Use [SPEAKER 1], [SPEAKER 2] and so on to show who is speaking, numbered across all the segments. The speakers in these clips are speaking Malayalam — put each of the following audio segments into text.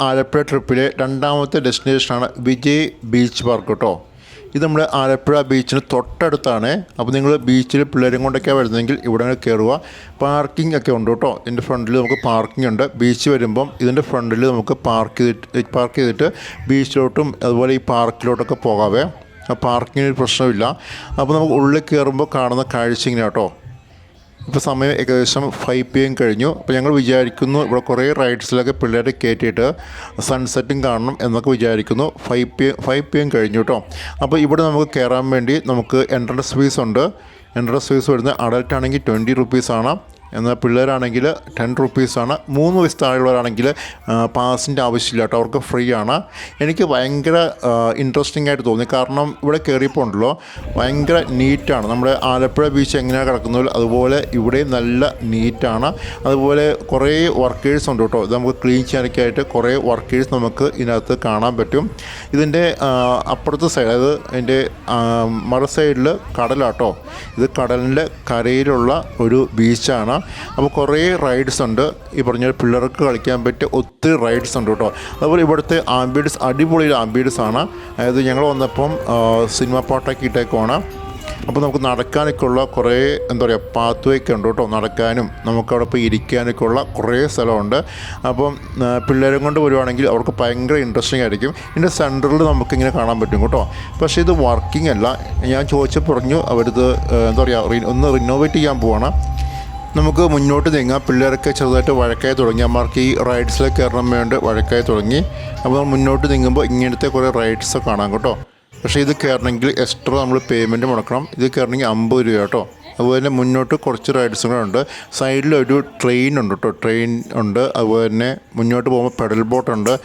[SPEAKER 1] ആലപ്പുഴ ട്രിപ്പിലെ രണ്ടാമത്തെ ഡെസ്റ്റിനേഷനാണ് വിജയ് ബീച്ച് പാർക്ക് കേട്ടോ. ഇത് നമ്മുടെ ആലപ്പുഴ ബീച്ചിന് തൊട്ടടുത്താണ്. അപ്പോൾ നിങ്ങൾ ബീച്ചിൽ പിള്ളേരും കൊണ്ടൊക്കെ വരുന്നതെങ്കിൽ ഇവിടെ കയറുക. പാർക്കിംഗ് ഒക്കെ ഉണ്ട് കേട്ടോ. ഇതിന്റെ ഫ്രണ്ടിൽ നമുക്ക് പാർക്കിംഗ് ഉണ്ട്. ബീച്ച് വരുമ്പം ഇതിന്റെ ഫ്രണ്ടിൽ നമുക്ക് പാർക്ക് ചെയ്തിട്ട് പാർക്ക് ചെയ്തിട്ട് ബീച്ചിലോട്ടും അതുപോലെ ഈ പാർക്കിലോട്ടൊക്കെ പോകാവേ. പാർക്കിങ്ങിന് പ്രശ്നമില്ല. അപ്പോൾ നമുക്ക് ഉള്ളിൽ കയറുമ്പോൾ കാണുന്ന കാഴ്ച ഇങ്ങനെ കേട്ടോ. ഇപ്പോൾ സമയം ഏകദേശം ഫൈവ് പി എം കഴിഞ്ഞു. അപ്പോൾ ഞങ്ങൾ വിചാരിക്കുന്നു ഇവിടെ കുറേ റൈഡ്സിലൊക്കെ പിള്ളേരെ കയറ്റിയിട്ട് സൺസെറ്റും കാണണം എന്നൊക്കെ വിചാരിക്കുന്നു. Five P five P M കഴിഞ്ഞു കേട്ടോ അപ്പോൾ ഇവിടെ നമുക്ക് കയറാൻ വേണ്ടി നമുക്ക് എൻട്രൻസ് ഫീസ് ഉണ്ട്. എൻട്രൻസ് ഫീസ് വരുന്നത് അഡൽട്ട് ആണെങ്കിൽ ട്വന്റി റുപ്പീസാണ് എന്നാൽ പിള്ളേരാണെങ്കിൽ ടെൻ റുപ്പീസാണ് മൂന്ന് വയസ്സ് താഴെയുള്ളവരാണെങ്കിൽ പാസിന്റെ ആവശ്യമില്ല കേട്ടോ. അവർക്ക് ഫ്രീ ആണ്. എനിക്ക് ഭയങ്കര ഇൻട്രസ്റ്റിംഗ് ആയിട്ട് തോന്നി. കാരണം ഇവിടെ കയറിയപ്പോൾ ഉണ്ടല്ലോ ഭയങ്കര നീറ്റാണ് നമ്മുടെ ആലപ്പുഴ ബീച്ച് എങ്ങനെയാണ് കിടക്കുന്നത്? അതുപോലെ ഇവിടെ നല്ല നീറ്റാണ് അതുപോലെ കുറേ വർക്കേഴ്സ് ഉണ്ട് കേട്ടോ. ഇത് നമുക്ക് ക്ലീൻ ചെയ്യാനൊക്കെ ആയിട്ട് കുറേ വർക്കേഴ്സ് നമുക്ക് ഇതിനകത്ത് കാണാൻ പറ്റും. ഇതിന്റെ അപ്പുറത്തെ സൈഡ് അതായത് അതിന്റെ മറ സൈഡിൽ കടലാട്ടോ ഇത് കടലിന്റെ കരയിലുള്ള ഒരു ബീച്ചാണ് അപ്പോൾ കുറേ റൈഡ്സ് ഉണ്ട്. ഈ പറഞ്ഞ പിള്ളേർക്ക് കളിക്കാൻ പറ്റിയ ഒത്തിരി റൈഡ്സ് ഉണ്ട് കേട്ടോ. അതുപോലെ ഇവിടുത്തെ ആംബിയൻസ് അടിപൊളി ആംബിയൻസ് ആണ്. അതായത് ഞങ്ങൾ വന്നപ്പം സിനിമ പാട്ടൊക്കെ ഇട്ടേക്കുവാണ്. അപ്പോൾ നമുക്ക് നടക്കാനൊക്കെ ഉള്ള കുറേ എന്താ പറയുക പാത്ത് ഒക്കെ ഉണ്ട് കേട്ടോ. നടക്കാനും നമുക്ക് അവിടെ പോയി ഇരിക്കാനൊക്കെ ഉള്ള കുറേ സ്ഥലമുണ്ട്. അപ്പം പിള്ളേരെ കൊണ്ട് വരുവാണെങ്കിൽ അവർക്ക് ഭയങ്കര ഇൻട്രസ്റ്റിംഗ് ആയിരിക്കും. ഇതിന്റെ സെന്ററിൽ നമുക്കിങ്ങനെ കാണാൻ പറ്റും കേട്ടോ. പക്ഷേ ഇത് വർക്കിംഗ് അല്ല. ഞാൻ ചോദിച്ചപ്പോൾ പറഞ്ഞു അവരിത് എന്താ പറയുക ഒന്ന് റിനോവേറ്റ് ചെയ്യാൻ പോവാണ്. നമുക്ക് മുന്നോട്ട് നീങ്ങാം. പിള്ളേരൊക്കെ ചെറുതായിട്ട് വഴക്കായി തുടങ്ങി. അമ്മമാർക്ക് ഈ റൈഡ്സിൽ കയറണം വേണ്ടി വഴക്കായി തുടങ്ങി. അപ്പോൾ നമ്മൾ മുന്നോട്ട് നീങ്ങുമ്പോൾ ഇങ്ങനത്തെ കുറേ റൈഡ്സ് കാണാം കേട്ടോ. പക്ഷേ ഇത് കയറണമെങ്കിൽ എക്സ്ട്രാ നമ്മൾ പേയ്മെന്റ് മുടക്കണം. ഇത് കയറണമെങ്കിൽ അമ്പത് രൂപ കേട്ടോ. അതുപോലെ തന്നെ മുന്നോട്ട് കുറച്ച് റൈഡ്സ് കൂടെ ഉണ്ട്. സൈഡിലൊരു ട്രെയിൻ ഉണ്ട് കേട്ടോ. ട്രെയിൻ ഉണ്ട്. അതുപോലെ തന്നെ മുന്നോട്ട് പോകുമ്പോൾ പെഡൽ ബോട്ടുണ്ട്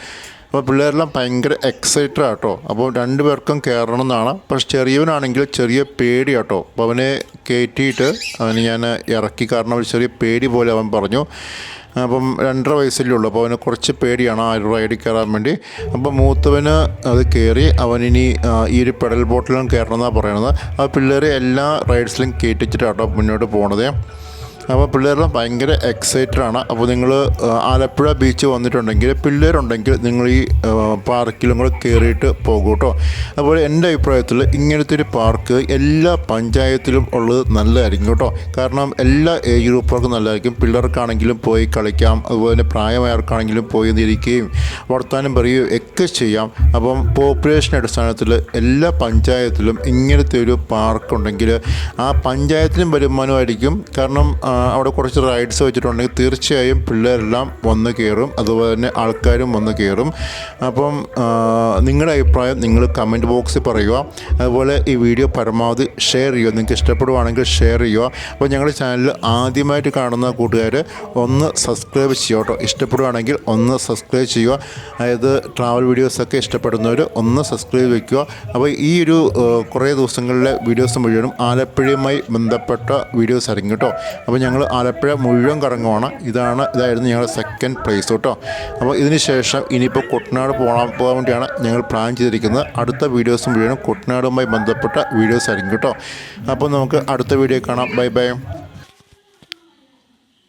[SPEAKER 1] അപ്പോൾ പിള്ളേരെല്ലാം ഭയങ്കര എക്സൈറ്റഡ് ആട്ടോ അപ്പോൾ രണ്ടുപേർക്കും കയറണം എന്നാണ്. പക്ഷെ ചെറിയവനാണെങ്കിൽ ചെറിയ പേടി ആട്ടോ അപ്പോൾ അവനെ കയറ്റിയിട്ട് അവന് ഞാൻ ഇറക്കി. കാരണം ഒരു ചെറിയ പേടി പോലെ അവൻ പറഞ്ഞു. അപ്പം രണ്ടര വയസ്സല്ലേ ഉള്ളൂ. അപ്പോൾ അവന് കുറച്ച് പേടിയാണ് ആ റൈഡിൽ കയറാൻ വേണ്ടി. അപ്പം മൂത്തവന് അത് കയറി അവനിനി ഈ ഒരു പെഡൽ ബോട്ടിലും കയറണം എന്നാണ് പറയണത് ആ പിള്ളേരെ എല്ലാ റൈഡ്സിലും കയറ്റിച്ചിട്ടാട്ടോ മുന്നോട്ട് പോണത്. അപ്പോൾ പിള്ളേരെല്ലാം ഭയങ്കര എക്സൈറ്റഡ് ആണ്. അപ്പോൾ നിങ്ങൾ ആലപ്പുഴ ബീച്ച് വന്നിട്ടുണ്ടെങ്കിൽ പിള്ളേരുണ്ടെങ്കിൽ നിങ്ങൾ ഈ പാർക്കിലും കൂടെ കയറിയിട്ട് പോകും കേട്ടോ അതുപോലെ എന്റെ അഭിപ്രായത്തിൽ ഇങ്ങനത്തെ ഒരു പാർക്ക് എല്ലാ പഞ്ചായത്തിലും ഉള്ളത് നല്ലതായിരിക്കും കേട്ടോ. കാരണം എല്ലാ ഏജ് ഗ്രൂപ്പുകൾക്കും നല്ലതായിരിക്കും. പിള്ളേർക്കാണെങ്കിലും പോയി കളിക്കാം. അതുപോലെ തന്നെ പ്രായമായവർക്കാണെങ്കിലും പോയി ഇരിക്കുകയും വർത്താനം പറയുകയും ഒക്കെ ചെയ്യാം. അപ്പം പോപ്പുലേഷൻ അടിസ്ഥാനത്തിൽ എല്ലാ പഞ്ചായത്തിലും ഇങ്ങനത്തെ ഒരു പാർക്ക് ഉണ്ടെങ്കിൽ ആ പഞ്ചായത്തിനും വരുമാനമായിരിക്കും. കാരണം അവിടെ കുറച്ച് റൈഡ്സ് വെച്ചിട്ടുണ്ടെങ്കിൽ തീർച്ചയായും പിള്ളേരെല്ലാം വന്ന് കയറും. അതുപോലെ തന്നെ ആൾക്കാരും വന്ന് കയറും. അപ്പം നിങ്ങളുടെ അഭിപ്രായം നിങ്ങൾ കമന്റ് ബോക്സിൽ പറയുക. അതുപോലെ ഈ വീഡിയോ പരമാവധി ഷെയർ ചെയ്യുക. നിങ്ങൾക്ക് ഇഷ്ടപ്പെടുവാണെങ്കിൽ ഷെയർ ചെയ്യുക. അപ്പോൾ ഞങ്ങളുടെ ചാനൽ ആദ്യമായിട്ട് കാണുന്ന കൂട്ടുകാർ ഒന്ന് സബ്സ്ക്രൈബ് ചെയ്യുക കേട്ടോ. ഇഷ്ടപ്പെടുവാണെങ്കിൽ ഒന്ന് സബ്സ്ക്രൈബ് ചെയ്യുക. അതായത് ട്രാവൽ വീഡിയോസൊക്കെ ഇഷ്ടപ്പെടുന്നവർ ഒന്ന് സബ്സ്ക്രൈബ് വയ്ക്കുക അപ്പോൾ ഈ ഒരു കുറേ ദിവസങ്ങളിലെ വീഡിയോസ് മുഴുവനും ആലപ്പുഴയുമായി ബന്ധപ്പെട്ട വീഡിയോസ് ആയിരിക്കും കേട്ടോ. അപ്പോൾ ഞങ്ങൾ ആലപ്പുഴ മുഴുവൻ കറങ്ങുവാണ്. ഇതാണ് ഇതായിരുന്നു ഞങ്ങളുടെ സെക്കൻഡ് പ്ലേസ് കേട്ടോ അപ്പോൾ ഇതിന് ശേഷം ഇനിയിപ്പോൾ കുട്ടനാട് പോകാൻ പോകാൻ വേണ്ടിയാണ് ഞങ്ങൾ പ്ലാൻ ചെയ്തിരിക്കുന്നത്. അടുത്ത വീഡിയോസും മുഴുവനും കുട്ടനാടുമായി ബന്ധപ്പെട്ട വീഡിയോസ് ആയിരിക്കും കേട്ടോ. അപ്പോൾ നമുക്ക് അടുത്ത വീഡിയോ കാണാം. Bye bye